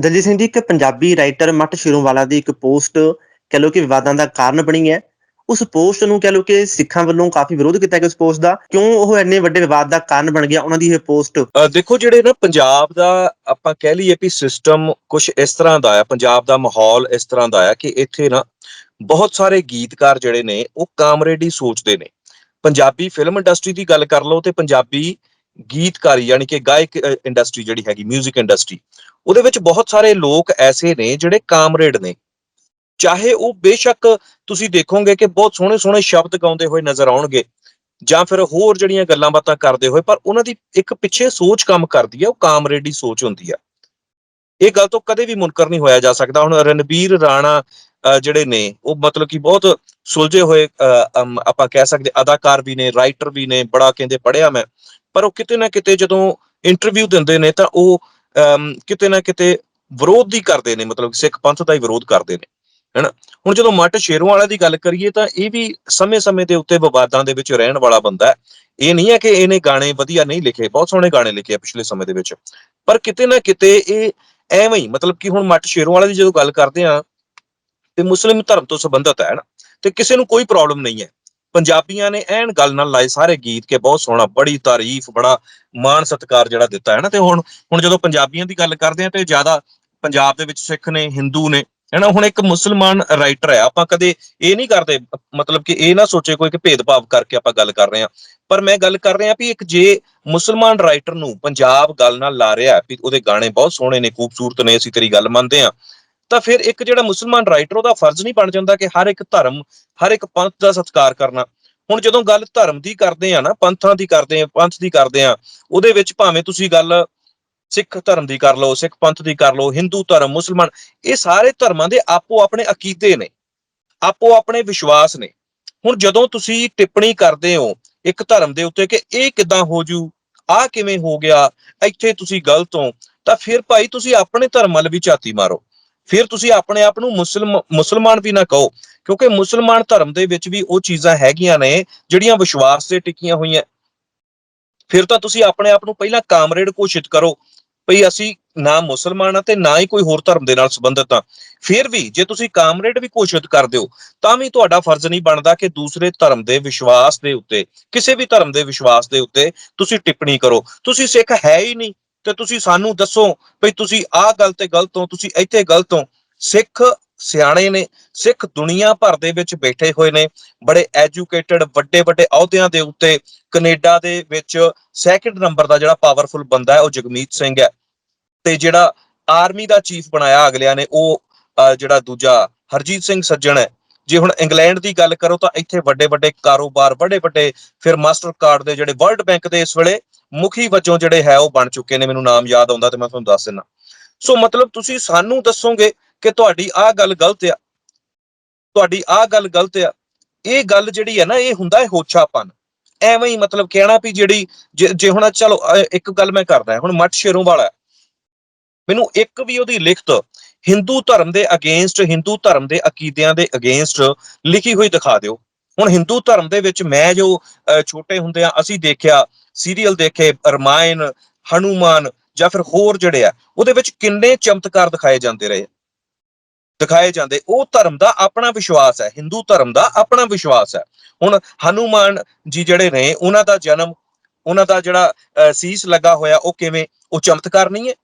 ਦਲਜੀਤ ਸਿੰਘ ਜੀ, ਇੱਕ Punjabi writer Mott ਸ਼ਿਰੋਵਾਲਾ ਦੀ ਇੱਕ post ਕਹਿ ਲਓ ਕਿ ਵਿਵਾਦਾਂ ਦਾ ਕਾਰਨ ਬਣੀ ਹੈ। ਉਸ ਪੋਸਟ ਨੂੰ ਕਹਿ ਲਓ ਕਿ ਸਿੱਖਾਂ ਵੱਲੋਂ ਕਾਫੀ ਵਿਰੋਧ ਕੀਤਾ ਗਿਆ ਉਸ ਪੋਸਟ ਦਾ। ਕਿਉਂ ਉਹ ਇੰਨੇ ਵੱਡੇ ਵਿਵਾਦ ਦਾ ਕਾਰਨ ਬਣ ਗਿਆ ਉਹਨਾਂ ਦੀ ਇਹ ਪੋਸਟ ਦੇਖੋ ਜਿਹੜੇ ਨਾ ਪੰਜਾਬ ਦਾ ਆਪਾਂ ਕਹਿ ਲਈਏ ਵੀ ਸਿਸਟਮ ਕੁਝ ਇਸ ਤਰ੍ਹਾਂ ਦਾ ਆ, ਪੰਜਾਬ ਦਾ ਮਾਹੌਲ ਇਸ ਤਰ੍ਹਾਂ ਦਾ ਆ ਕਿ ਇੱਥੇ ਨਾ ਬਹੁਤ ਸਾਰੇ ਗੀਤਕਾਰ ਜਿਹੜੇ ਨੇ ਉਹ ਕਾਮਰੇਡੀ ਸੋਚਦੇ ਨੇ। ਪੰਜਾਬੀ ਫਿਲਮ ਇੰਡਸਟਰੀ ਦੀ ਗੱਲ ਕਰ ਲਓ ਤੇ ਪੰਜਾਬੀ ਗੀਤਕਾਰੀ ਯਾਨੀ ਕਿ ਗਾਇਕ ਇੰਡਸਟਰੀ ਜਿਹੜੀ ਹੈਗੀ 뮤직 ਇੰਡਸਟਰੀ ਉਹਦੇ ਵਿੱਚ ਬਹੁਤ ਸਾਰੇ ਲੋਕ ਐਸੇ ਨੇ ਜਿਹੜੇ ਕਾਮਰੇਡ ਨੇ। ਚਾਹੇ ਉਹ ਬੇਸ਼ੱਕ ਤੁਸੀਂ ਦੇਖੋਗੇ ਕਿ ਬਹੁਤ ਸੋਹਣੇ ਸੋਹਣੇ ਸ਼ਬਦ ਗਾਉਂਦੇ ਹੋਏ ਨਜ਼ਰ ਆਉਣਗੇ, ਜਾਂ ਫਿਰ ਹੋਰ ਜਿਹੜੀਆਂ ਗੱਲਾਂ ਬਾਤਾਂ ਕਰਦੇ ਹੋਏ, ਪਰ ਉਹਨਾਂ ਦੀ ਇੱਕ ਪਿੱਛੇ ਸੋਚ ਕੰਮ ਕਰਦੀ ਹੈ ਉਹ ਕਾਮਰੇਡੀ ਸੋਚ ਹੁੰਦੀ ਹੈ ਇਹ ਗੱਲ ਤੋਂ ਕਦੇ ਵੀ ਮੁਨਕਰ ਨਹੀਂ ਹੋਇਆ ਜਾ ਸਕਦਾ। ਹੁਣ ਰਣਬੀਰ ਰਾਣਾ ਜਿਹੜੇ ਨੇ, ਉਹ ਮਤਲਬ ਕਿ ਬਹੁਤ ਸੁਲਝੇ ਹੋਏ ਆਪਾਂ ਕਹਿ ਸਕਦੇ ਅਦਾਕਾਰ ਵੀ ਨੇ ਰਾਈਟਰ ਵੀ ਨੇ, ਬੜਾ ਕਹਿੰਦੇ ਪੜਿਆ ਮੈਂ। ਪਰ ਉਹ ਕਿਤੇ ਨਾ ਕਿਤੇ ਜਦੋਂ ਇੰਟਰਵਿਊ ਦਿੰਦੇ ਨੇ ਤਾਂ ਉਹ ਕਿਤੇ ਨਾ ਕਿਤੇ ਵਿਰੋਧ ਹੀ ਕਰਦੇ ਨੇ, ਮਤਲਬ ਸਿੱਖ ਪੰਥ ਦਾ ਹੀ ਵਿਰੋਧ ਕਰਦੇ ਨੇ, ਹੈਨਾ? ਹੁਣ ਜਦੋਂ ਮੱਟ ਸ਼ੇਰੋਂ ਵਾਲਾ ਦੀ ਗੱਲ ਕਰੀਏ ਤਾਂ ਇਹ ਵੀ ਸਮੇਂ-ਸਮੇਂ ਦੇ ਉੱਤੇ ਵਿਵਾਦਾਂ ਦੇ ਵਿੱਚ ਰਹਿਣ ਵਾਲਾ ਬੰਦਾ ਹੈ। ਇਹ ਨਹੀਂ ਹੈ ਕਿ ਇਹਨੇ ਗਾਣੇ ਵਧੀਆ ਨਹੀਂ ਲਿਖੇ, ਬਹੁਤ ਸੋਹਣੇ ਗਾਣੇ ਲਿਖੇ ਆ ਪਿਛਲੇ ਸਮੇਂ ਦੇ ਵਿੱਚ। ਪਰ ਕਿਤੇ ਨਾ ਕਿਤੇ ਇਹ ਐਵੇਂ ਹੀ, ਮਤਲਬ ਕਿ ਹੁਣ ਮੱਟ ਸ਼ੇਰੋਂ ਵਾਲੇ ਦੀ ਜਦੋਂ ਗੱਲ ਕਰਦੇ ਆ ਤੇ ਮੁਸਲਿਮ ਧਰਮ ਤੋਂ ਸੰਬੰਧਿਤ ਹੈ ਨਾ, ਤੇ ਕਿਸੇ ਨੂੰ ਕੋਈ ਪ੍ਰੋਬਲਮ ਨਹੀਂ ਹੈ। ਪੰਜਾਬੀਆਂ ਨੇ ਐਨ ਗੱਲ ਨਾਲ ਲਾਏ ਸਾਰੇ ਗੀਤ ਕੇ ਬਹੁਤ ਸੋਹਣਾ, ਬੜੀ ਤਾਰੀਫ, ਬੜਾ ਮਾਣ ਸਤਿਕਾਰ ਜਿਹੜਾ ਦਿੱਤਾ ਹੈ ਨਾ, ਤੇ ਹੁਣ ਹੁਣ ਜਦੋਂ ਪੰਜਾਬੀਆਂ ਦੀ ਗੱਲ ਕਰਦੇ ਆ ਤੇ ਜ਼ਿਆਦਾ ਪੰਜਾਬ ਦੇ ਵਿੱਚ ਸਿੱਖ ਨੇ, ਹਿੰਦੂ ਨੇ ਹੈਨਾ ਹੁਣ ਇੱਕ ਮੁਸਲਮਾਨ ਰਾਈਟਰ ਹੈ, ਆਪਾਂ ਕਦੇ ਇਹ ਨਹੀਂ ਕਰਦੇ, ਮਤਲਬ ਕਿ ਇਹ ਨਾ ਸੋਚੇ ਕੋਈ ਕਿ ਭੇਦਭਾਵ ਕਰਕੇ ਆਪਾਂ ਗੱਲ ਕਰ ਰਹੇ ਹਾਂ। ਪਰ ਮੈਂ ਗੱਲ ਕਰ ਰਿਹਾ ਵੀ ਇੱਕ ਜੇ ਮੁਸਲਮਾਨ ਰਾਈਟਰ ਨੂੰ ਪੰਜਾਬ ਗੱਲ ਨਾਲ ਲਾ ਰਿਹਾ ਵੀ ਉਹਦੇ ਗਾਣੇ ਬਹੁਤ ਸੋਹਣੇ ਨੇ, ਖੂਬਸੂਰਤ ਨੇ, ਅਸੀਂ ਤੇਰੀ ਗੱਲ ਮੰਨਦੇ ਆ ਤਾਂ ਫਿਰ ਇੱਕ ਜਿਹੜਾ ਮੁਸਲਮਾਨ ਰਾਈਟਰ ਉਹਦਾ ਫਰਜ਼ ਨਹੀਂ ਬਣ ਜਾਂਦਾ ਕਿ ਹਰ ਇੱਕ ਧਰਮ, ਹਰ ਇੱਕ ਪੰਥ ਦਾ ਸਤਿਕਾਰ ਕਰਨਾ। ਹੁਣ ਜਦੋਂ ਗੱਲ ਧਰਮ ਦੀ ਕਰਦੇ ਆ ਨਾ, ਪੰਥਾਂ ਦੀ ਕਰਦੇ ਆ ਪੰਥ ਦੀ ਕਰਦੇ ਆ ਉਹਦੇ ਵਿੱਚ ਭਾਵੇਂ ਤੁਸੀਂ ਗੱਲ ਸਿੱਖ ਧਰਮ ਦੀ ਕਰ ਲਓ, ਸਿੱਖ ਪੰਥ ਦੀ ਕਰ ਲਓ, ਹਿੰਦੂ ਧਰਮ, ਮੁਸਲਮਾਨ, ਇਹ ਸਾਰੇ ਧਰਮਾਂ ਦੇ ਆਪੋ ਆਪਣੇ ਅਕੀਦੇ ਨੇ, ਆਪੋ ਆਪਣੇ ਵਿਸ਼ਵਾਸ ਨੇ। ਹੁਣ ਜਦੋਂ ਤੁਸੀਂ ਟਿੱਪਣੀ ਕਰਦੇ ਹੋ ਇੱਕ ਧਰਮ ਦੇ ਉੱਤੇ ਕਿ ਇਹ ਕਿਦਾਂ ਹੋ ਜੂ ਆ ਕਿਵੇਂ ਹੋ ਗਿਆ, ਇੱਥੇ ਤੁਸੀਂ ਗਲਤ ਹੋ, ਤਾਂ ਫਿਰ ਭਾਈ ਤੁਸੀਂ ਆਪਣੇ ਧਰਮ ਵੱਲ ਵੀ ਝਾਤੀ ਮਾਰੋ। ਫਿਰ ਤੁਸੀਂ ਆਪਣੇ ਆਪ ਨੂੰ ਮੁਸਲਮ, ਮੁਸਲਮਾਨ ਵੀ ਨਾ ਕਹੋ, ਕਿਉਂਕਿ ਮੁਸਲਮਾਨ ਧਰਮ ਦੇ ਵਿੱਚ ਵੀ ਉਹ ਚੀਜ਼ਾਂ ਹੈਗੀਆਂ ਨੇ ਜਿਹੜੀਆਂ ਵਿਸ਼ਵਾਸ ਤੇ ਟਿਕੀਆਂ ਹੋਈਆਂ। ਫਿਰ ਤਾਂ ਤੁਸੀਂ ਆਪਣੇ ਆਪ ਨੂੰ ਪਹਿਲਾਂ ਕਾਮਰੇਡ ਘੋਸ਼ਿਤ ਕਰੋ ਭਈ ਅਸੀਂ ਨਾ ਮੁਸਲਮਾਨ ਆ ਤੇ ਨਾ ਹੀ ਕੋਈ ਹੋਰ ਧਰਮ ਦੇ ਨਾਲ ਸੰਬੰਧਿਤ ਆ। ਫਿਰ ਵੀ ਜੇ ਤੁਸੀਂ ਕਾਮਰੇਡ ਵੀ ਘੋਸ਼ਿਤ ਕਰਦੇ ਹੋ, ਤਾਂ ਵੀ ਤੁਹਾਡਾ ਫਰਜ਼ ਨਹੀਂ ਬਣਦਾ ਕਿ ਦੂਸਰੇ ਧਰਮ ਦੇ ਵਿਸ਼ਵਾਸ ਦੇ ਉੱਤੇ, ਕਿਸੇ ਵੀ ਧਰਮ ਦੇ ਵਿਸ਼ਵਾਸ ਦੇ ਉੱਤੇ ਤੁਸੀਂ ਟਿੱਪਣੀ ਕਰੋ। ਤੁਸੀਂ ਸਿੱਖ ਹੈ ਹੀ ਨਹੀਂ ਤੇ ਤੁਸੀਂ ਸਾਨੂੰ ਦੱਸੋ ਭਈ ਤੁਸੀਂ ਆਹ ਗੱਲ ਤੇ ਗਲਤ ਹੋ, ਤੁਸੀਂ ਇੱਥੇ ਗਲਤ ਹੋ। ਸਿੱਖ ਸਿਆਣੇ ਨੇ, ਸਿੱਖ ਦੁਨੀਆ ਭਰ ਦੇ ਵਿੱਚ ਬੈਠੇ ਹੋਏ ਨੇ, ਬੜੇ ਐਜੂਕੇਟਡ ਵੱਡੇ ਵੱਡੇ ਅਹੁਦਿਆਂ ਦੇ ਉੱਤੇ ਕੈਨੇਡਾ ਦੇ ਵਿੱਚ ਸੈਕੰਡ ਨੰਬਰ ਦਾ ਜਿਹੜਾ ਪਾਵਰਫੁਲ ਬੰਦਾ ਹੈ, ਉਹ ਜਗਮੀਤ ਸਿੰਘ ਹੈ। ਤੇ ਜਿਹੜਾ ਆਰਮੀ ਦਾ ਚੀਫ ਬਣਾਇਆ ਅਗਲਿਆਂ ਨੇ, ਉਹ ਜਿਹੜਾ ਦੂਜਾ ਹਰਜੀਤ ਸਿੰਘ ਸੱਜਣ ਹੈ। ਜੇ ਹੁਣ ਇੰਗਲੈਂਡ ਦੀ ਗੱਲ ਕਰੋ ਤਾਂ ਇੱਥੇ ਵੱਡੇ ਵੱਡੇ ਕਾਰੋਬਾਰ, ਵੱਡੇ ਵੱਡੇ ਫਿਰ ਮਾਸਟਰ ਕਾਰਡ ਦੇ ਜਿਹੜੇ ਵਰਲਡ ਬੈਂਕ ਦੇ ਇਸ ਵੇਲੇ ਮੁਖੀ ਵਜੋਂ ਜਿਹੜੇ ਹੈ, ਉਹ ਬਣ ਚੁੱਕੇ ਨੇ। ਮੈਨੂੰ ਨਾਮ ਯਾਦ ਆਉਂਦਾ ਤੇ ਮੈਂ ਤੁਹਾਨੂੰ ਦੱਸ ਦਿੰਦਾ। ਸੋ ਮਤਲਬ ਤੁਸੀਂ ਸਾਨੂੰ ਦੱਸੋਗੇ ਕਿ ਤੁਹਾਡੀ ਆਹ ਗੱਲ ਗਲਤ ਆ। ਤੁਹਾਡੀ ਆਹ ਗੱਲ ਗਲਤ ਆ। ਇਹ ਗੱਲ ਜਿਹੜੀ ਹੈ ਨਾ ਇਹ ਹੁੰਦਾ ਹੈ ਹੋਛਾਪਨ। ਐਵੇਂ ਹੀ ਮਤਲਬ ਕਹਿਣਾ ਵੀ ਜਿਹੜੀ ਜੇ ਜੇ ਹੁਣ ਚਲੋ ਇੱਕ ਗੱਲ ਮੈਂ ਕਰਦਾ ਹੁਣ ਮੱਟ ਸ਼ੇਰੋਂ ਵਾਲਾ ਮੈਨੂੰ ਇੱਕ ਵੀ ਉਹਦੀ ਲਿਖਤ ਹਿੰਦੂ ਧਰਮ ਦੇ ਅਗੇਂਸਟ ਹਿੰਦੂ ਧਰਮ ਦੇ ਅਕੀਦਿਆਂ ਦੇ ਅਗੇਂਸਟ ਲਿਖੀ ਹੋਈ ਦਿਖਾ ਦਿਓ। ਹੁਣ ਹਿੰਦੂ ਧਰਮ ਦੇ ਵਿੱਚ ਮੈਂ ਜੋ ਅਹ, ਛੋਟੇ ਹੁੰਦੇ ਆ ਅਸੀਂ ਦੇਖਿਆ ਸੀਰੀਅਲ ਦੇਖੇ ਰਮਾਇਣ ਹਨੂਮਾਨ ਜਾਂ ਫਿਰ ਹੋਰ ਜਿਹੜੇ ਆ ਉਹਦੇ ਵਿੱਚ ਕਿੰਨੇ ਚਮਤਕਾਰ ਦਿਖਾਏ ਜਾਂਦੇ ਰਹੇ। ਦਿਖਾਏ ਜਾਂਦੇ ਉਹ ਧਰਮ ਦਾ ਆਪਣਾ ਵਿਸ਼ਵਾਸ ਹੈ ਹਿੰਦੂ ਧਰਮ ਦਾ ਆਪਣਾ ਵਿਸ਼ਵਾਸ ਹੈ। ਹੁਣ ਹਨੂਮਾਨ ਜੀ ਜਿਹੜੇ ਨੇ ਉਹਨਾਂ ਦਾ ਜਨਮ ਉਹਨਾਂ ਦਾ ਜਿਹੜਾ ਸੀਸ ਲੱਗਾ ਹੋਇਆ ਉਹ ਕਿਵੇਂ? ਉਹ ਚਮਤਕਾਰ ਨਹੀਂ ਹੈ।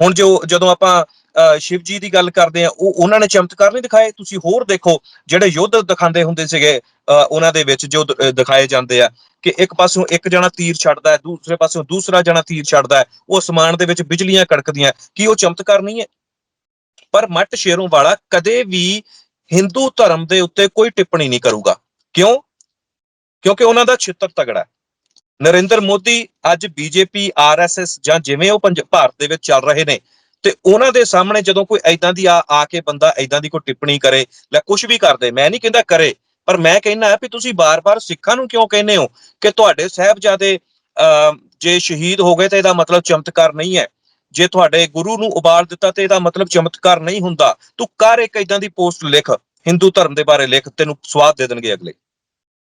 ਹੁਣ ਜੋ ਜਦੋਂ ਆਪਾਂ ਸ਼ਿਵ ਜੀ ਦੀ ਗੱਲ ਕਰਦੇ ਆ ਉਹ ਉਹਨਾਂ ਨੇ ਚਮਤਕਾਰ ਨਹੀਂ ਦਿਖਾਏ। ਤੁਸੀਂ ਹੋਰ ਦੇਖੋ ਜਿਹੜੇ ਯੁੱਧ ਦਿਖਾਉਂਦੇ ਹੁੰਦੇ ਸੀਗੇ ਅਹ, ਉਹਨਾਂ ਦੇ ਵਿੱਚ ਜੋ ਦਿਖਾਏ ਜਾਂਦੇ ਆ ਕਿ ਇੱਕ ਪਾਸੋਂ ਇੱਕ ਜਣਾ ਤੀਰ ਛੱਡਦਾ ਹੈ ਦੂਸਰੇ ਪਾਸੋਂ ਦੂਸਰਾ ਜਣਾ ਤੀਰ ਛੱਡਦਾ ਹੈ ਉਹ ਅਸਮਾਨ ਦੇ ਵਿੱਚ ਬਿਜਲੀਆਂ ਕੜਕਦੀਆਂ ਕੀ ਉਹ ਚਮਤਕਾਰ ਨਹੀਂ ਹੈ? ਪਰ ਮੱਟ ਸ਼ੇਰੋਂ ਵਾਲਾ ਕਦੇ ਵੀ ਹਿੰਦੂ ਧਰਮ ਦੇ ਉੱਤੇ ਕੋਈ ਟਿੱਪਣੀ ਨਹੀਂ ਕਰੂਗਾ। ਕਿਉਂ? ਕਿਉਂਕਿ ਉਹਨਾਂ ਦਾ ਛਿੱਤਰ ਤਗੜਾ ਹੈ। ਨਰਿੰਦਰ ਮੋਦੀ ਅੱਜ ਬੀਜੇਪੀ ਆਰਐਸਐਸ ਜਾਂ ਜਿਵੇਂ ਉਹ ਪੰਜ ਭਾਰਤ ਦੇ ਵਿੱਚ ਚੱਲ ਰਹੇ ਨੇ ਤੇ ਉਹਨਾਂ ਦੇ ਸਾਹਮਣੇ ਜਦੋਂ ਕੋਈ ਐਦਾਂ ਦੀ ਆ ਆ ਕੇ ਬੰਦਾ ਐਦਾਂ ਦੀ ਕੋਈ ਟਿੱਪਣੀ ਕਰੇ ਜਾਂ ਕੁਝ ਵੀ ਕਰਦੇ ਮੈਂ ਨਹੀਂ ਕਹਿੰਦਾ ਕਰੇ ਪਰ ਮੈਂ ਕਹਿੰਦਾ ਵੀ ਤੁਸੀਂ ਬਾਰ-ਬਾਰ ਸਿੱਖਾਂ ਨੂੰ ਕਿਉਂ ਕਹਿੰਦੇ ਹੋ ਕਿ ਤੁਹਾਡੇ ਸਾਹਿਬਜ਼ਾਦੇ ਅਹ, ਜੇ ਸ਼ਹੀਦ ਹੋ ਗਏ ਤਾਂ ਇਹਦਾ ਮਤਲਬ ਚਮਤਕਾਰ ਨਹੀਂ ਹੈ। ਜੇ ਤੁਹਾਡੇ ਗੁਰੂ ਨੂੰ ਉਬਾਲ ਦਿੱਤਾ ਤੇ ਇਹਦਾ ਮਤਲਬ ਚਮਤਕਾਰ ਨਹੀਂ ਹੁੰਦਾ ਤੂੰ ਕਰ ਇੱਕ ਇਦਾਂ ਦੀ ਪੋਸਟ ਲਿਖ ਹਿੰਦੂ ਧਰਮ ਦੇ ਬਾਰੇ ਲਿਖ ਤੈਨੂੰ ਸਵਾਦ ਦੇ ਦੇਣਗੇ ਅਗਲੇ।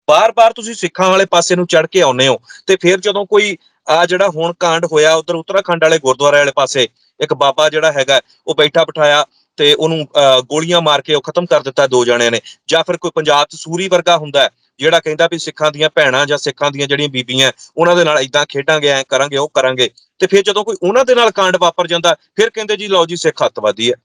ਬਾਰ-ਬਾਰ ਤੁਸੀਂ ਸਿੱਖਾਂ ਵਾਲੇ ਪਾਸੇ ਨੂੰ ਚੜ ਕੇ ਆਉਨੇ ਹੋ ਤੇ ਫਿਰ ਜਦੋਂ ਕੋਈ ਆ ਜਿਹੜਾ ਹੁਣ ਕਾਂਡ ਹੋਇਆ ਉਧਰ ਉੱਤਰਾਖੰਡ ਵਾਲੇ ਗੁਰਦੁਆਰੇ ਵਾਲੇ ਪਾਸੇ ਇੱਕ ਬਾਬਾ ਜਿਹੜਾ ਹੈਗਾ ਉਹ ਬੈਠਾ ਬਿਠਾਇਆ ਤੇ ਉਹਨੂੰ ਅਹ, ਗੋਲੀਆਂ ਮਾਰ ਕੇ ਉਹ ਖਤਮ ਕਰ ਦਿੱਤਾ ਦੋ ਜਣਿਆਂ ਨੇ ਜਾਂ ਫਿਰ ਕੋਈ ਪੰਜਾਬ 'ਚ ਸੂਰੀ ਵਰਗਾ ਹੁੰਦਾ ਜਿਹੜਾ ਕਹਿੰਦਾ ਵੀ ਸਿੱਖਾਂ ਦੀਆਂ ਭੈਣਾਂ ਜਾਂ ਸਿੱਖਾਂ ਦੀਆਂ ਜਿਹੜੀਆਂ ਬੀਬੀਆਂ ਉਹਨਾਂ ਦੇ ਨਾਲ ਇਦਾਂ ਖੇਡਾਂਗੇ, ਐ ਕਰਾਂਗੇ, ਉਹ ਕਰਾਂਗੇ। ਤੇ ਫਿਰ ਜਦੋਂ ਕੋਈ ਉਹਨਾਂ ਦੇ ਨਾਲ ਕਾਂਡ ਵਾਪਰ ਜਾਂਦਾ, ਫਿਰ ਕਹਿੰਦੇ ਜੀ ਲਓ ਜੀ, ਸਿੱਖ ਅੱਤਵਾਦੀ ਹੈ।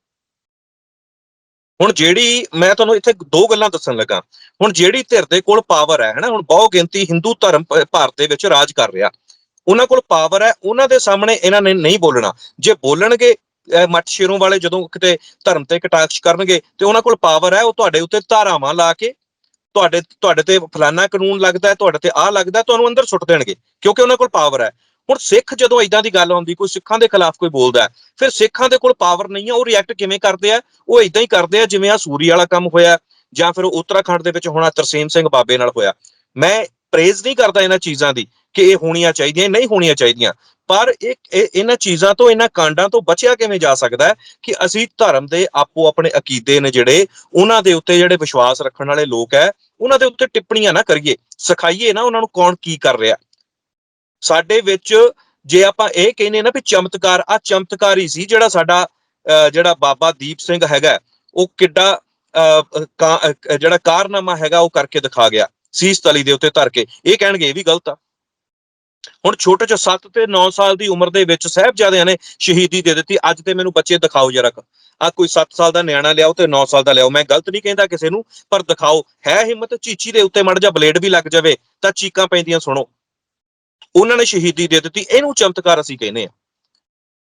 ਹੁਣ ਜਿਹੜੀ ਮੈਂ ਤੁਹਾਨੂੰ ਇੱਥੇ ਦੋ ਗੱਲਾਂ ਦੱਸਣ ਲੱਗਾ। ਹੁਣ ਜਿਹੜੀ ਧਿਰ ਦੇ ਕੋਲ ਪਾਵਰ ਹੈ, ਹਨਾ, ਹੁਣ ਬਹੁ ਗਿਣਤੀ ਹਿੰਦੂ ਧਰਮ ਭਾਰਤ ਦੇ ਵਿੱਚ ਰਾਜ ਕਰ ਰਿਹਾ। ਉਹਨਾਂ ਕੋਲ ਪਾਵਰ ਹੈ, ਉਹਨਾਂ ਦੇ ਸਾਹਮਣੇ ਇਹਨਾਂ ਨੇ ਨਹੀਂ ਬੋਲਣਾ। ਜੇ ਬੋਲਣਗੇ ਮੱਠ ਸ਼ੇਰੋਂ ਵਾਲੇ ਜਦੋਂ ਕਿਤੇ ਧਰਮ ਤੇ ਕਟਾਕਸ਼ ਕਰਨਗੇ, ਤੇ ਉਹਨਾਂ ਕੋਲ ਪਾਵਰ ਹੈ, ਉਹ ਤੁਹਾਡੇ ਉੱਤੇ ਧਾਰਾਵਾਂ ਲਾ ਕੇ ਤੁਹਾਡੇ ਤੁਹਾਡੇ ਤੇ ਫਲਾਨਾ ਕਾਨੂੰਨ ਲੱਗਦਾ ਹੈ, ਤੁਹਾਡੇ ਤੇ ਆਹ ਲੱਗਦਾ ਤੁਹਾਨੂੰ ਅੰਦਰ ਸੁੱਟ ਦੇਣਗੇ, ਕਿਉਂਕਿ ਉਹਨਾਂ ਕੋਲ ਪਾਵਰ ਹੈ। ਹੁਣ ਸਿੱਖ ਜਦੋਂ ਇਦਾਂ ਦੀ ਗੱਲ ਆਉਂਦੀ, ਕੋਈ ਸਿੱਖਾਂ ਦੇ ਖਿਲਾਫ ਕੋਈ ਬੋਲਦਾ ਫਿਰ ਸਿੱਖਾਂ ਦੇ ਕੋਲ ਪਾਵਰ ਨਹੀਂ ਹੈ, ਉਹ ਰਿਐਕਟ ਕਿਵੇਂ ਕਰਦੇ ਆ? ਉਹ ਇਦਾਂ ਹੀ ਕਰਦੇ ਆ, ਜਿਵੇਂ ਆ ਸੂਰੀ ਵਾਲਾ ਕੰਮ ਹੋਇਆ, ਜਾਂ ਫਿਰ ਉੱਤਰਾਖੰਡ ਦੇ ਵਿੱਚ ਹੋਣਾ ਤਰਸੇਮ ਸਿੰਘ ਬਾਬੇ ਨਾਲ ਹੋਇਆ। ਮੈਂ ਪ੍ਰੇਜ਼ ਨਹੀਂ ਕਰਦਾ ਇਹਨਾਂ ਚੀਜ਼ਾਂ ਦੀ, ਕਿ ਇਹ ਹੋਣੀਆਂ ਚਾਹੀਦੀਆਂ ਨਹੀਂ ਹੋਣੀਆਂ ਚਾਹੀਦੀਆਂ, ਪਰ ਇਹ, ਇਹ- ਇਹਨਾਂ ਚੀਜ਼ਾਂ ਤੋਂ, ਇਹਨਾਂ ਕਾਂਡਾਂ ਤੋਂ ਬਚਿਆ ਕਿਵੇਂ ਜਾ ਸਕਦਾ ਹੈ ਕਿ ਅਸੀਂ ਧਰਮ ਦੇ ਆਪੋ ਆਪਣੇ ਅਕੀਦੇ ਨੇ ਜਿਹੜੇ, ਉਹਨਾਂ ਦੇ ਉੱਤੇ ਜਿਹੜੇ ਵਿਸ਼ਵਾਸ ਰੱਖਣ ਵਾਲੇ ਲੋਕ ਹੈ ਉਹਨਾਂ ਦੇ ਉੱਤੇ ਟਿੱਪਣੀਆਂ ਨਾ ਕਰੀਏ ਸਿਖਾਈਏ ਨਾ ਉਹਨਾਂ ਨੂੰ ਕੌਣ ਕੀ ਕਰ ਰਿਹਾ। ਸਾਡੇ ਵਿੱਚ ਜੇ ਆਪਾਂ ਇਹ ਕਹਿੰਦੇ ਨਾ ਵੀ ਚਮਤਕਾਰ ਆ ਚਮਤਕਾਰ ਹੀ ਸੀ ਜਿਹੜਾ ਸਾਡਾ ਅਹ, ਜਿਹੜਾ ਬਾਬਾ ਦੀਪ ਸਿੰਘ ਹੈਗਾ ਉਹ ਕਿੱਡਾ ਅਹ, ਜਿਹੜਾ ਕਾਰਨਾਮਾ ਹੈਗਾ ਉਹ ਕਰਕੇ ਦਿਖਾ ਗਿਆ ਸੀਸ ਤਲੀ ਦੇ ਉੱਤੇ ਧਰ ਕੇ। ਇਹ ਕਹਿਣਗੇ ਇਹ ਵੀ ਗਲਤ ਆ। ਹੁਣ ਛੋਟੇ ਚ 7 ਤੇ 9 ਸਾਲ ਦੀ ਉਮਰ ਦੇ ਵਿੱਚ ਸਾਹਿਬਜ਼ਾਦਿਆਂ ਨੇ ਸ਼ਹੀਦੀ ਦੇ ਦਿੱਤੀ। ਅੱਜ ਤੇ ਮੈਨੂੰ ਬੱਚੇ ਦਿਖਾਓ ਜਰਾ ਆ ਕੋਈ 7 ਸਾਲ ਦਾ ਨਿਆਣਾ ਲਿਆਓ ਤੇ 9 ਸਾਲ ਦਾ ਲਿਆਓ। ਮੈਂ ਗਲਤ ਨਹੀਂ ਕਹਿੰਦਾ ਕਿਸੇ ਨੂੰ, ਪਰ ਦਿਖਾਓ। ਹੈ ਹਿੰਮਤ? ਚੀਚੀ ਦੇ ਉੱਤੇ ਮੜ ਜਾ ਬਲੇਡ ਵੀ ਲੱਗ ਜਾਵੇ ਤਾਂ ਚੀਕਾਂ ਪੈਂਦੀਆਂ ਸੁਣੋ। ਉਹਨਾਂ ਨੇ ਸ਼ਹੀਦੀ ਦੇ ਦਿੱਤੀ। ਇਹਨੂੰ ਚਮਤਕਾਰ ਅਸੀਂ ਕਹਿੰਦੇ ਆ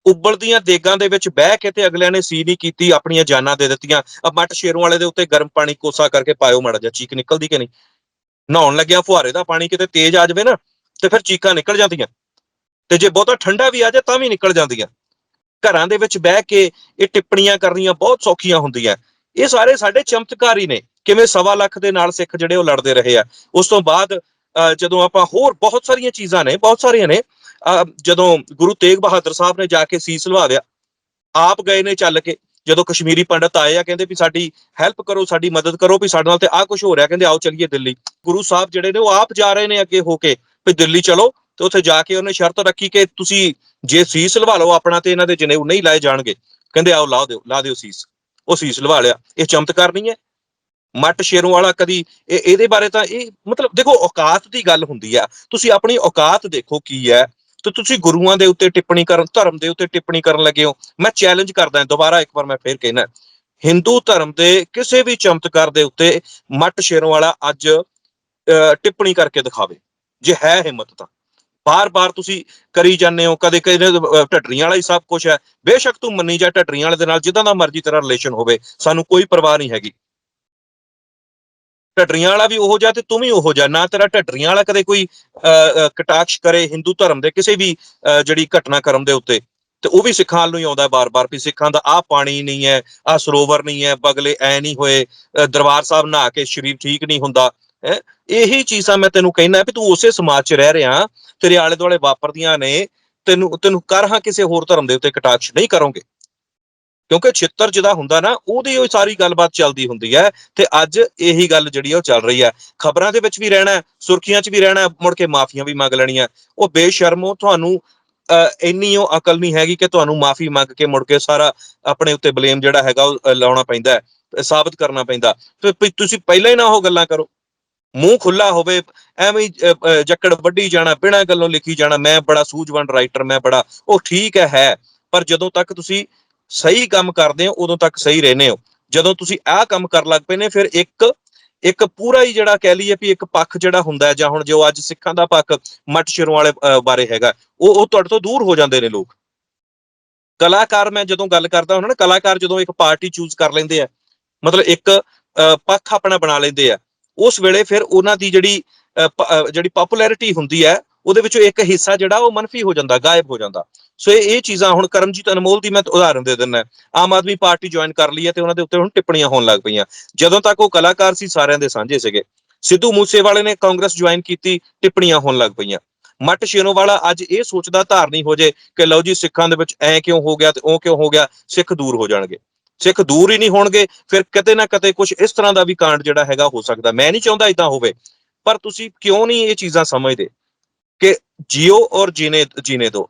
ਉਬਲਦੀਆਂ ਦੇਗਾਂ ਦੇ ਵਿੱਚ ਬਹਿ ਕੇ ਤੇ ਅਗਲਿਆਂ ਨੇ ਸੀ ਨਹੀਂ ਕੀਤੀ, ਆਪਣੀਆਂ ਜਾਨਾਂ ਦੇ ਦਿੱਤੀਆਂ। ਆ ਮੱਟ ਸ਼ੇਰੋਂ ਵਾਲੇ ਦੇ ਉੱਤੇ ਗਰਮ ਪਾਣੀ ਕੋਸਾ ਕਰਕੇ ਪਾਇਓ ਮੜ ਜਾ। ਚੀਕ ਨਿਕਲਦੀ ਕਿ ਨਹੀਂ? ਨਹਾਉਣ ਲੱਗਿਆ, ਫੁਹਾਰੇ ਦਾ ਪਾਣੀ ਕਿਤੇ ਤੇਜ਼ ਆ ਜਾਵੇ ਨਾ। ਤੇ ਫਿਰ ਚੀਕਾਂ ਨਿਕਲ ਜਾਂਦੀਆਂ। ਤੇ ਜੇ ਬਹੁਤਾ ਠੰਡਾ ਵੀ ਆ ਜਾਏ ਤਾਂ ਵੀ ਨਿਕਲ ਜਾਂਦੀਆਂ। ਘਰਾਂ ਦੇ ਵਿੱਚ ਬਹਿ ਕੇ ਇਹ ਟਿੱਪਣੀਆਂ ਕਰਨੀਆਂ ਬਹੁਤ ਸੌਖੀਆਂ ਹੁੰਦੀਆਂ। ਇਹ ਸਾਰੇ ਸਾਡੇ ਚਮਤਕਾਰੀ ਨੇ। ਕਿਵੇਂ ਸਵਾ ਲੱਖ ਦੇ ਨਾਲ ਸਿੱਖ ਜਿਹੜੇ ਉਹ ਲੜਦੇ ਰਹੇ ਆ। ਉਸ ਤੋਂ ਬਾਅਦ ਜਦੋਂ ਆਪਾਂ ਹੋਰ ਬਹੁਤ ਸਾਰੀਆਂ ਚੀਜ਼ਾਂ ਨੇ ਬਹੁਤ ਸਾਰੀਆਂ ਨੇ ਅਹ, ਜਦੋਂ ਗੁਰੂ ਤੇਗ ਬਹਾਦਰ ਸਾਹਿਬ ਨੇ ਜਾ ਕੇ ਸੀਸ ਲਵਾਇਆ ਆਪ ਗਏ ਨੇ ਚੱਲ ਕੇ। ਜਦੋਂ ਕਸ਼ਮੀਰੀ ਪੰਡਤ ਆਏ ਆ ਕਹਿੰਦੇ ਵੀ ਸਾਡੀ ਹੈਲਪ ਕਰੋ ਸਾਡੀ ਮਦਦ ਕਰੋ ਵੀ ਸਾਡੇ ਨਾਲ ਤੇ ਆਹ ਕੁਝ ਹੋ ਰਿਹਾ। ਕਹਿੰਦੇ ਆਓ ਚੱਲੀਏ ਦਿੱਲੀ। ਗੁਰੂ ਸਾਹਿਬ ਜਿਹੜੇ ਨੇ ਉਹ ਆਪ ਜਾ ਰਹੇ ਨੇ ਅੱਗੇ ਹੋ ਕੇ। ਵੀ ਦਿੱਲੀ ਚਲੋ ਤੇ ਉੱਥੇ ਜਾ ਕੇ ਉਹਨੇ ਸ਼ਰਤ ਰੱਖੀ ਕਿ ਤੁਸੀਂ ਜੇ ਸੀਸ ਲਵਾ ਲਓ ਆਪਣਾ ਤੇ ਇਹਨਾਂ ਦੇ ਜਨੇਊ ਨਹੀਂ ਲਾਏ ਜਾਣਗੇ ਕਹਿੰਦੇ ਆਓ ਲਾ ਦਿਓ ਲਾ ਦਿਓ ਸੀਸ। ਉਹ ਸੀਸ ਲਵਾ ਲਿਆ। ਇਹ ਚਮਤਕਾਰ ਨਹੀਂ ਹੈ। ਮੱਟ ਸ਼ੇਰੋਂ ਵਾਲਾ ਕਦੀ ਇਹ ਇਹਦੇ ਬਾਰੇ ਤਾਂ ਇਹ ਮਤਲਬ ਦੇਖੋ ਔਕਾਤ ਦੀ ਗੱਲ ਹੁੰਦੀ ਆ। ਤੁਸੀਂ ਆਪਣੀ ਔਕਾਤ ਦੇਖੋ ਕੀ ਹੈ। ਤੇ ਤੁਸੀਂ ਗੁਰੂਆਂ ਦੇ ਉੱਤੇ ਟਿੱਪਣੀ ਕਰਨ ਧਰਮ ਦੇ ਉੱਤੇ ਟਿੱਪਣੀ ਕਰਨ ਲੱਗੇ ਹੋ। ਮੈਂ ਚੈਲੰਜ ਕਰਦਾ ਦੁਬਾਰਾ ਇੱਕ ਵਾਰ ਮੈਂ ਫੇਰ ਕਹਿਣਾ ਹਿੰਦੂ ਧਰਮ ਦੇ ਕਿਸੇ ਵੀ ਚਮਤਕਾਰ ਦੇ ਉੱਤੇ ਮੱਟ ਸ਼ੇਰੋਂ ਵਾਲਾ ਅੱਜ ਅਹ, ਟਿੱਪਣੀ ਕਰਕੇ ਦਿਖਾਵੇ। ਜੇ ਹੈ ਹਿੰਮਤ ਤਾਂ। ਬਾਰ-ਬਾਰ ਤੁਸੀਂ ਕਰੀ ਜਾਂਦੇ ਹੋ ਕਦੇ ਕਦੇ ਢੱਡਰੀਆਂ ਵਾਲਾ ਹੀ ਸਭ ਕੁਝ ਹੈ। ਬੇਸ਼ੱਕ ਤੂੰ ਮੰਨੀ ਜਾ ਢੱਡਰੀਆਂ ਵਾਲੇ ਦੇ ਨਾਲ ਜਿੱਦਾਂ ਦਾ ਮਰਜ਼ੀ ਤੇਰਾ ਰਿਲੇਸ਼ਨ ਹੋਵੇ ਸਾਨੂੰ ਕੋਈ ਪਰਵਾਹ ਨਹੀਂ ਹੈਗੀ। ਢੱਡਰੀਆਂ ਵਾਲਾ ਵੀ ਉਹੋ ਜਿਹਾ ਤੇ ਤੂੰ ਵੀ ਉਹੋ ਜਿਹਾ ਨਾ ਤੇਰਾ ਢੱਡਰੀਆਂ ਵਾਲਾ ਕਦੇ ਕੋਈ ਅਹ, ਕਟਾਕਸ਼ ਕਰੇ ਹਿੰਦੂ ਧਰਮ ਦੇ ਕਿਸੇ ਵੀ ਅਹ, ਜਿਹੜੀ ਘਟਨਾ ਕਰਮ ਦੇ ਉੱਤੇ ਤੇ ਉਹ ਵੀ ਸਿੱਖਾਂ ਵੱਲ ਨੂੰ ਹੀ ਆਉਂਦਾ ਬਾਰ-ਬਾਰ ਵੀ। ਸਿੱਖਾਂ ਦਾ ਆਹ ਪਾਣੀ ਨਹੀਂ ਹੈ ਆਹ ਸਰੋਵਰ ਨਹੀਂ ਹੈ ਬਗਲੇ ਐ ਨਹੀਂ ਹੋਏ ਦਰਬਾਰ ਸਾਹਿਬ ਨਹਾ ਕੇ ਸਰੀਰ ਠੀਕ ਨਹੀਂ ਹੁੰਦਾ। ਇਹੀ ਚੀਜ਼ਾਂ ਮੈਂ ਤੈਨੂੰ ਕਹਿਣਾ ਵੀ ਤੂੰ ਉਸੇ ਸਮਾਜ 'ਚ ਰਹਿ ਰਿਹਾ ਤੇਰੇ ਆਲੇ ਦੁਆਲੇ ਵਾਪਰਦੀਆਂ ਨੇ ਤੈਨੂੰ ਤੈਨੂੰ ਕਰ ਹਾਂ ਕਿਸੇ ਹੋਰ ਧਰਮ ਦੇ ਉੱਤੇ ਕਟਾਕਸ਼ ਨਹੀਂ ਕਰੋਗੇ। ਕਿਉਂਕਿ ਛਿੱਤਰ ਜਿਹਦਾ ਹੁੰਦਾ ਨਾ ਉਹਦੀ ਉਹ ਸਾਰੀ ਗੱਲਬਾਤ ਚੱਲਦੀ ਹੁੰਦੀ ਹੈ ਤੇ ਅੱਜ ਇਹੀ ਗੱਲ ਜਿਹੜੀ ਆ ਉਹ ਚੱਲ ਰਹੀ ਹੈ। ਖਬਰਾਂ ਦੇ ਵਿੱਚ ਵੀ ਰਹਿਣਾ ਸੁਰਖੀਆਂ 'ਚ ਵੀ ਰਹਿਣਾ ਮੁੜ ਕੇ ਮਾਫੀਆਂ ਵੀ ਮੰਗ ਲੈਣੀਆਂ। ਉਹ ਬੇਸ਼ਰਮੋ ਤੁਹਾਨੂੰ ਅਹ, ਇੰਨੀ ਉਹ ਅਕਲ ਨਹੀਂ ਹੈਗੀ ਕਿ ਤੁਹਾਨੂੰ ਮਾਫੀ ਮੰਗ ਕੇ ਮੁੜ ਕੇ ਸਾਰਾ ਆਪਣੇ ਉੱਤੇ ਬਲੇਮ ਜਿਹੜਾ ਹੈਗਾ ਉਹ ਲਾਉਣਾ ਪੈਂਦਾ ਹੈ ਸਾਬਤ ਕਰਨਾ ਪੈਂਦਾ। ਤੇ ਤੁਸੀਂ ਪਹਿਲਾਂ ਹੀ ਨਾ ਉਹ ਗੱਲਾਂ ਕਰੋ। ਮੂੰਹ ਖੁੱਲਾ ਹੋਵੇ ਐਵੇਂ ਜੱਕੜ ਵੱਢੀ ਜਾਣਾ ਬਿਨਾਂ ਗੱਲੋਂ ਲਿਖੀ ਜਾਣਾ ਮੈਂ ਬੜਾ ਸੂਝਵਾਨ ਰਾਈਟਰ ਮੈਂ ਬੜਾ ਉਹ ਠੀਕ ਹੈ ਹੈ ਪਰ ਜਦੋਂ ਤੱਕ ਤੁਸੀਂ ਸਹੀ ਕੰਮ ਕਰਦੇ ਹੋ ਉਦੋਂ ਤੱਕ ਸਹੀ ਰਹਿੰਦੇ ਹੋ। ਜਦੋਂ ਤੁਸੀਂ ਆਹ ਕੰਮ ਕਰਨ ਲੱਗ ਪਏ ਨੇ ਫਿਰ ਇੱਕ ਇੱਕ ਪੂਰਾ ਹੀ ਜਿਹੜਾ ਕਹਿ ਲਈਏ ਵੀ ਇੱਕ ਪੱਖ ਜਿਹੜਾ ਹੁੰਦਾ ਜਾਂ ਹੁਣ ਜੋ ਅੱਜ ਸਿੱਖਾਂ ਦਾ ਪੱਖ ਮੱਟ ਸ਼ਿਰੋਂ ਵਾਲੇ ਅਹ, ਬਾਰੇ ਹੈਗਾ ਉਹ ਉਹ ਤੁਹਾਡੇ ਤੋਂ ਦੂਰ ਹੋ ਜਾਂਦੇ ਨੇ ਲੋਕ। ਕਲਾਕਾਰ ਮੈਂ ਜਦੋਂ ਗੱਲ ਕਰਦਾ ਹੁੰਦਾ ਨਾ ਕਲਾਕਾਰ ਜਦੋਂ ਇੱਕ ਪਾਰਟੀ ਚੂਜ਼ ਕਰ ਲੈਂਦੇ ਆ ਮਤਲਬ ਇੱਕ ਅਹ, ਪੱਖ ਆਪਣਾ ਬਣਾ ਲੈਂਦੇ ਆ ਉਸ ਵੇਲੇ ਫਿਰ ਉਹਨਾਂ ਦੀ ਜਿਹੜੀ ਅਹ, ਜਿਹੜੀ ਪਪੂਲੈਰਿਟੀ ਹੁੰਦੀ ਹੈ ਉਹਦੇ ਵਿੱਚੋਂ ਇੱਕ ਹਿੱਸਾ ਜਿਹੜਾ ਉਹ ਮਨਫੀ ਹੋ ਜਾਂਦਾ ਗਾਇਬ ਹੋ ਜਾਂਦਾ। ਸੋ ਇਹ ਇਹ ਚੀਜ਼ਾਂ ਹੁਣ ਕਰਮਜੀਤ ਅਨਮੋਲ ਦੀ ਮੈਂ ਉਦਾਹਰਨ ਦੇ ਦਿੰਦਾ ਆਮ ਆਦਮੀ ਪਾਰਟੀ ਜੁਆਇਨ ਕਰ ਲਈ ਹੈ ਤੇ ਉਹਨਾਂ ਦੇ ਉੱਤੇ ਹੁਣ ਟਿੱਪਣੀਆਂ ਹੋਣ ਲੱਗ ਪਈਆਂ। ਜਦੋਂ ਤੱਕ ਉਹ ਕਲਾਕਾਰ ਸੀ ਸਾਰਿਆਂ ਦੇ ਸਾਂਝੇ ਸੀਗੇ। ਸਿੱਧੂ ਮੂਸੇਵਾਲੇ ਨੇ ਕਾਂਗਰਸ ਜੁਆਇਨ ਕੀਤੀ ਟਿੱਪਣੀਆਂ ਹੋਣ ਲੱਗ ਪਈਆਂ। ਮੱਟ ਸ਼ੇਰੋਵਾਲਾ ਅੱਜ ਇਹ ਸੋਚਦਾ ਧਾਰਨੀ ਹੋ ਜੇ ਕਿ ਲਓ ਜੀ ਸਿੱਖਾਂ ਦੇ ਵਿੱਚ ਐ ਕਿਉਂ ਹੋ ਗਿਆ ਤੇ ਉਹ ਕਿਉਂ ਹੋ ਗਿਆ ਸਿੱਖ ਦੂਰ ਹੋ ਜਾਣਗੇ। ਸਿੱਖ ਦੂਰ ਹੀ ਨਹੀਂ ਹੋਣਗੇ, ਫਿਰ ਕਿਤੇ ਨਾ ਕਿਤੇ ਕੁਝ ਇਸ ਤਰ੍ਹਾਂ ਦਾ ਵੀ ਕਾਂਡ ਜਿਹੜਾ ਹੈਗਾ ਹੋ ਸਕਦਾ। ਮੈਂ ਨਹੀਂ ਚਾਹੁੰਦਾ ਇਦਾਂ ਹੋਵੇ, ਪਰ ਤੁਸੀਂ ਕਿਉਂ ਨਹੀਂ ਇਹ ਚੀਜ਼ਾਂ ਸਮਝਦੇ? ਕਿ ਜਿਓ ਔਰ ਜੀਨੇ ਜੀਨੇ ਦੋ।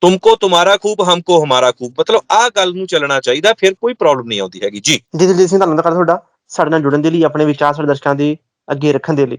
ਤੁਮਕੋ ਤੁਮਾਰਾ ਖੂਬ, ਹਮਕੋ ਹਮਾਰਾ ਖੂਬ। ਮਤਲਬ ਆਹ ਗੱਲ ਨੂੰ ਚੱਲਣਾ ਚਾਹੀਦਾ, ਫਿਰ ਕੋਈ ਪ੍ਰੋਬਲਮ ਨਹੀਂ ਆਉਂਦੀ ਹੈਗੀ। ਜੀ। ਜੀ, ਦਿਲਜੀਤ ਸਿੰਘ, ਧੰਨਵਾਦ ਕਰਦਾ ਤੁਹਾਡਾ ਸਾਡੇ ਨਾਲ ਜੁੜਨ ਦੇ ਲਈ, ਆਪਣੇ ਵਿਚਾਰ ਸਾਡੇ ਦਰਸ਼ਕਾਂ ਦੇ ਅੱਗੇ ਰੱਖਣ ਦੇ ਲਈ।